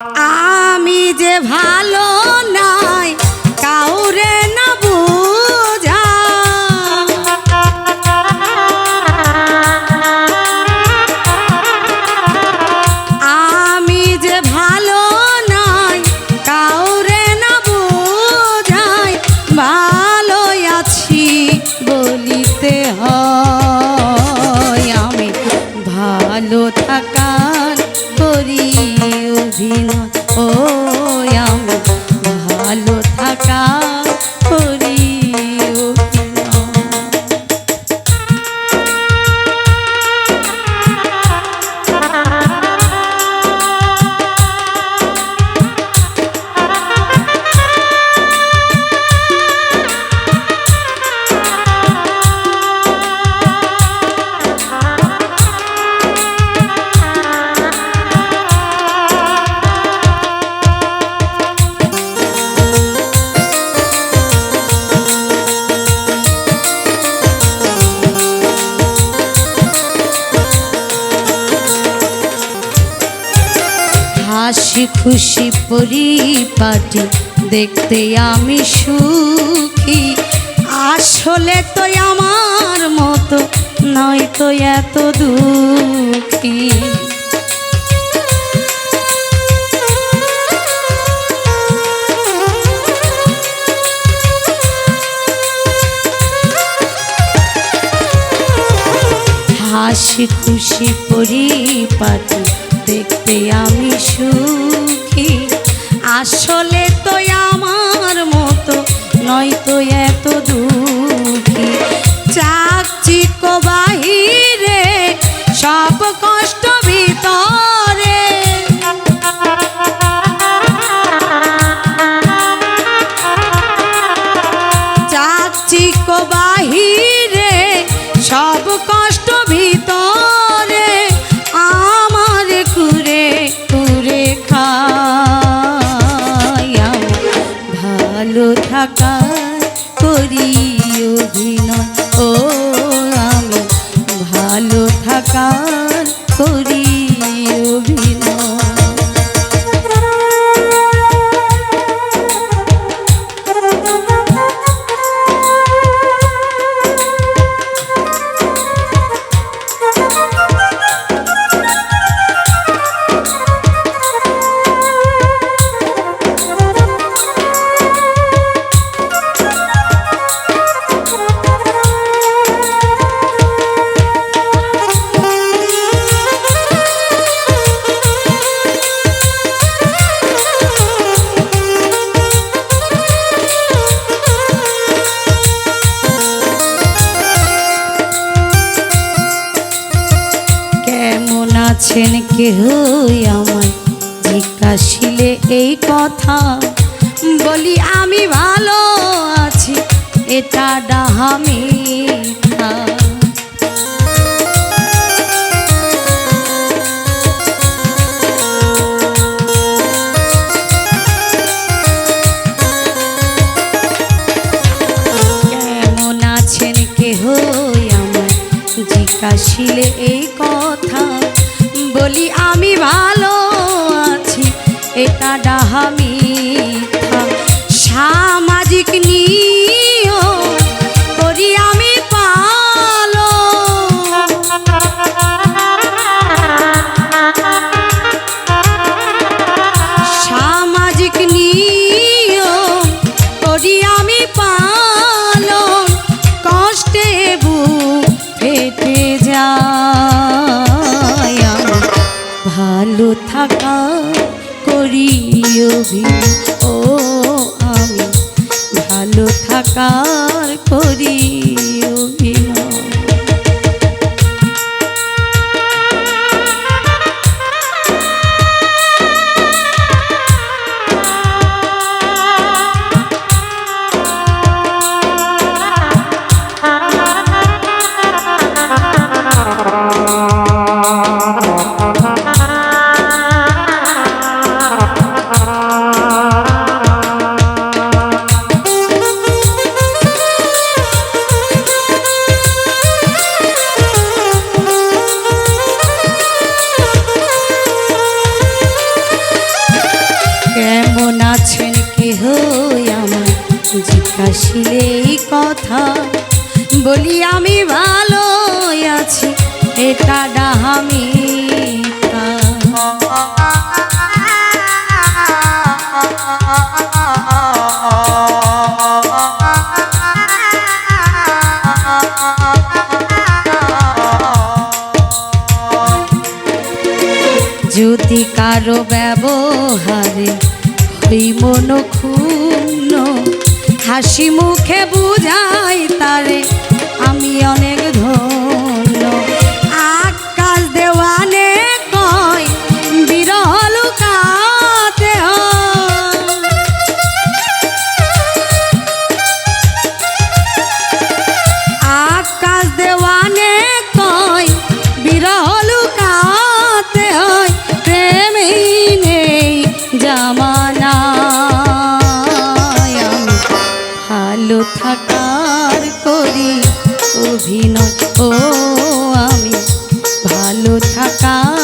আমি যে ভালো নাই, কাউরে না বুঝা। আমি যে ভালো নাই, কাউরে না বুঝাই ভালো আছি বলিতে হয়। আমি ভালো থাকার করি অভিনয়। ও হাসি খুশি পরিপাটি, দেখতে আমি সুখী। আসলে তো আমার মতো নয় তো এত দুঃখী। হাসি খুশি পরিপাটি, দেখতে আমি সুখী। আসলে তো আমার মতো নয়তো এত থাকা করি অভিনয় ও আমি ভালো থাকার আছেন কেহ আমায় জিজ্ঞাসিলে এই কথা। বলি, আমি ভালো আছি, এটা ডাহা মিথ্যা। কেমন আছেন কেহ আমার জিজ্ঞাসিলে এই কথা আমি ভালো আছি, এটা ডাহা মিথ্যা। সামাজিক নিয়ম করি আমি পালো। সামাজিক আমি পালন কষ্টে বুক ফেটে যায় ভালো থাকা করি অভি ও আমি ভালো থাকার করি। আছেন কেহ আমার জিজ্ঞাসিলে কথা। বলি আমি ভালো আছি এটা ডাহামি যদি কারও ব্যবহারে ক্ষুণ্ণ হাসি মুখে বুঝাই থাকার করি অভিনয়। ও আমি ভালো থাকার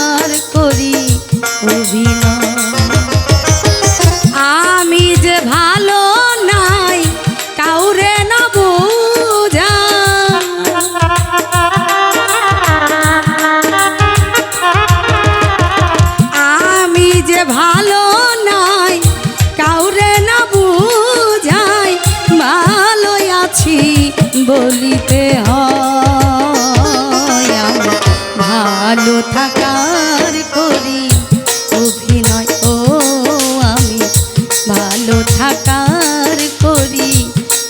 বলিতে হয় ভালো থাকার করি অভিনয়। ও, আমি ভালো থাকার করি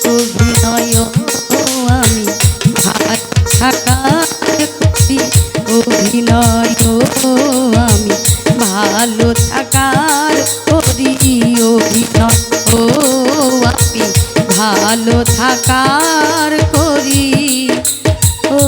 অভিনয়। ও, আমি ভালো থাকার করি অভিনয়। ও, আমি ভালো থাকার করি অভিনয়। ও, আমি ভালো থাকার করি। ও